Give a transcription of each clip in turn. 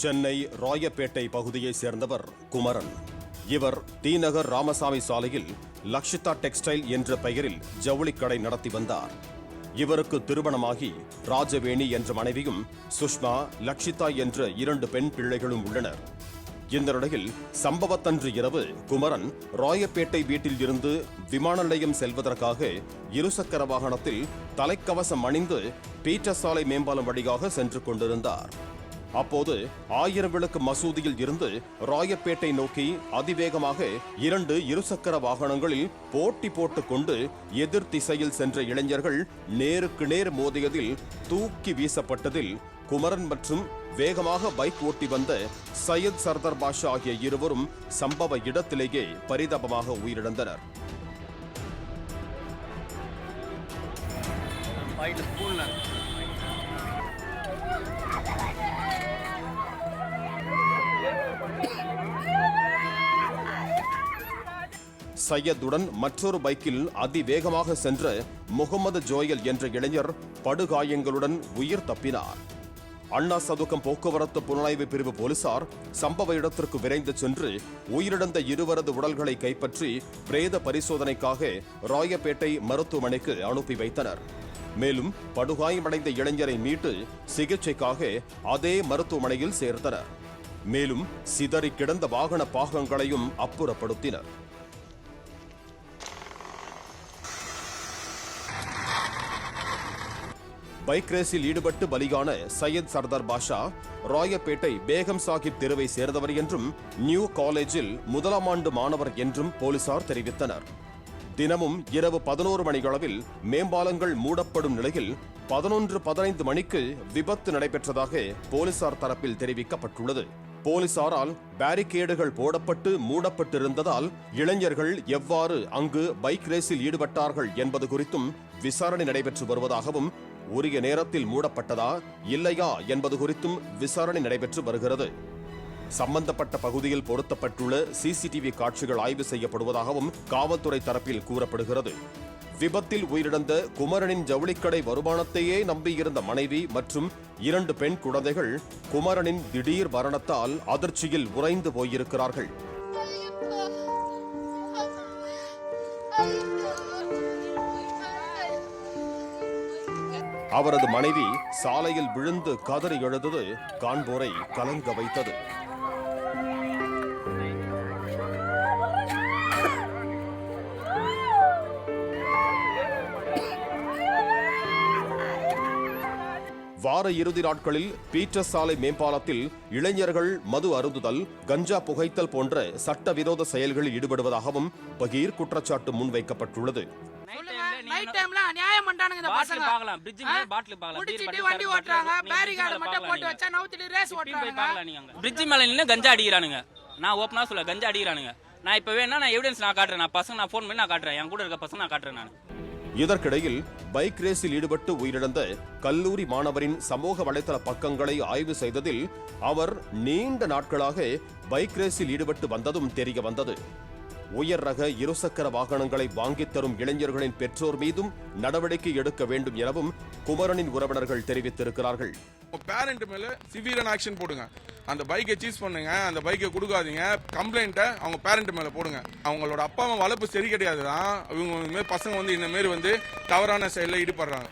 சென்னை ராயப்பேட்டை பகுதியைச் சேர்ந்தவர் குமரன். இவர் தீநகர் ராமசாமி சாலையில் லக்ஷிதா டெக்ஸ்டைல் என்ற பெயரில் ஜவுளிக்கடை நடத்தி வந்தார். இவருக்கு திருமணமாகி ராஜவேணி என்ற மனைவியும் சுஷ்மா லக்ஷிதா என்ற இரண்டு பெண் பிள்ளைகளும் உள்ளனர். இந்த நிலையில் சம்பவத்தன்று இரவு குமரன் ராயப்பேட்டை வீட்டில் இருந்து விமான நிலையம் செல்வதற்காக இருசக்கர வாகனத்தில் தலைக்கவசம் அணிந்து பீட்டர் சாலை மேம்பாலம் வழியாக சென்று கொண்டிருந்தார். அப்போது ஆயிரம் விளக்கு மசூதியில் இருந்து ராயப்பேட்டை நோக்கி அதிவேகமாக இரண்டு இருசக்கர வாகனங்களில் போட்டி போட்டுக் கொண்டு எதிர் திசையில் சென்ற இளைஞர்கள் நேருக்கு நேர் மோதியதில் தூக்கி வீசப்பட்டதில் குமரன் மற்றும் வேகமாக பைக் ஓட்டி வந்த சையத் சர்தார் பாஷா ஆகிய இருவரும் சம்பவ இடத்திலேயே பரிதாபமாக உயிரிழந்தனர். ஃபைட்டு ஸ்கூல்ல சையதுடன் மற்றொரு பைக்கில் அதிவேகமாக சென்ற முகமது ஜோயல் என்ற இளைஞர் படுகாயங்களுடன் உயிர் தப்பினார். அண்ணா சதுக்கம் போக்குவரத்து புலனாய்வு பிரிவு போலீசார் சம்பவ இடத்திற்கு விரைந்து சென்று உயிரிழந்த இருவரது உடல்களை கைப்பற்றி பிரேத பரிசோதனைக்காக ராயப்பேட்டை மருத்துவமனைக்கு அனுப்பி வைத்தனர். மேலும் படுகாயமடைந்த இளைஞரை மீட்டு சிகிச்சைக்காக அதே மருத்துவமனையில் சேர்த்தனர். மேலும் சிதறி கிடந்த வாகன பாகங்களையும் அப்புறப்படுத்தினர். பைக் ரேஸில் ஈடுபட்டு பலியான சையத் சர்தார் பாஷா ராயப்பேட்டை பேகம் சாஹிப் தெருவை சேர்ந்தவர் என்றும் நியூ காலேஜில் முதலாம் ஆண்டு மாணவர் என்றும் போலீசார் தெரிவித்தனர். தினமும் இரவு பதினோரு மணியளவில் மேம்பாலங்கள் மூடப்படும் நிலையில் பதினொன்று பதினைந்து மணிக்கு விபத்து நடைபெற்றதாக போலீசார் தரப்பில் தெரிவிக்கப்பட்டுள்ளது. போலீசாரால் பேரிகேடுகள் போடப்பட்டு மூடப்பட்டிருந்ததால் இளைஞர்கள் எவ்வாறு அங்கு பைக் ரேஸில் ஈடுபட்டார்கள் என்பது குறித்தும் விசாரணை நடைபெற்று வருவதாகவும் உரிய நேரத்தில் மூடப்பட்டதா இல்லையா என்பது குறித்தும் விசாரணை நடைபெற்று வருகிறது. சம்பந்தப்பட்ட பகுதியில் பொருத்தப்பட்டுள்ள சிசிடிவி காட்சிகள் ஆய்வு செய்யப்படுவதாகவும் காவல்துறை தரப்பில் கூறப்படுகிறது. விபத்தில் உயிரிழந்த குமரனின் ஜவுளிக்கடை வருமானத்தையே நம்பியிருந்த மனைவி மற்றும் இரண்டு பெண் குழந்தைகள் குமரனின் திடீர் மரணத்தால் அதிர்ச்சியில் உறைந்து போயிருக்கிறார்கள். அவரது மனைவி சாலையில் விழுந்து கதறி எழுந்தது காண்போரை கலங்க வைத்தது. வார இறுதி நாட்களில் பீட்டர் சாலை மேம்பாலத்தில் இளைஞர்கள் மது அருந்துதல் கஞ்சா புகைத்தல் போன்ற சட்டவிரோத செயல்களில் ஈடுபடுவதாகவும் பகீர் குற்றச்சாட்டு முன்வைக்கப்பட்டுள்ளது. நைட் டைம்ல அநியாயம் பண்றானுங்க இந்த பசங்க. பார்க்கலாம் பிரிட்ஜ் மேல பாட்டில் பார்க்கலாம் பீர் குடிச்சிட்டு வண்டி ஓட்டுறாங்க பேரிகார்டு மட்டும் போட்டு வச்சா நவுத்திட்டு ரேஸ் ஓட்டுறாங்க பிரிட்ஜ் மேல நின்னு கஞ்சா அடிக்கிறானுங்க. நான் ஓப்பனா சொல்ல கஞ்சா அடிக்கிறானுங்க. நான் இப்ப வேணா நான் எவிடன்ஸ் நான் காட்டுறேன். நான் பசங்க நான் ஃபோன் பண்ணி நான் காட்டுறேன். என் கூட இருக்க பசங்க நான் காட்டுறேன் நான். இதற்கிடையில் பைக் ரேஸில் ஈடுபட்டு உயிரிழந்த கல்லூரி மாணவரின் சமூக வலைதள பக்கங்களை ஆய்வு செய்ததில் அவர் நீண்ட நாட்களாக பைக் ரேஸில் ஈடுபட்டு வந்ததும் தெரிய வந்தது. உயர் ரக இருசக்கர வாகனங்களை வாங்கித் தரும் இளைஞர்களின் பெற்றோர் மீதும் நடவடிக்கை எடுக்க வேண்டும் எனவும் குமரனின் உறவினர்கள் தெரிவித்திருக்கிறார்கள். பேரண்ட் மேல சிவியரான ஆக்ஷன் போடுங்க. அந்த பைக்கை சீஸ் பண்ணுங்க அந்த பைக்கை கொடுக்காதீங்க கம்ப்ளைண்ட்டை அவங்க பேரண்ட் மேல போடுங்க. அவங்களோட அப்பா அம்மா வளர்ப்பு சரி கிடையாது தான் இவங்க பசங்க வந்து இந்த மாரி வந்து தவறான செயலில் ஈடுபடுறாங்க.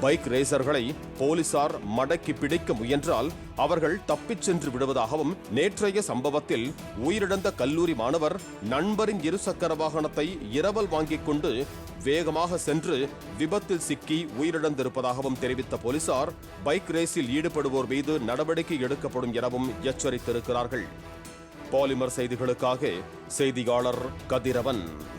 பைக் ரேசர்களை போலீசார் மடக்கி பிடிக்க முயன்றால் அவர்கள் தப்பிச் சென்று விடுவதாகவும் நேற்றைய சம்பவத்தில் உயிரிழந்த கல்லூரி மாணவர் நண்பரின் இருசக்கர வாகனத்தை இரவல் வாங்கிக் கொண்டு வேகமாக சென்று விபத்தில் சிக்கி உயிரிழந்திருப்பதாகவும் தெரிவித்த போலீசார் பைக் ரேஸில் ஈடுபடுவோர் மீது நடவடிக்கை எடுக்கப்படும் எனவும் எச்சரித்திருக்கிறார்கள். பாலிமர் செய்திகளுக்காக செய்தியாளர் கதிரவன்.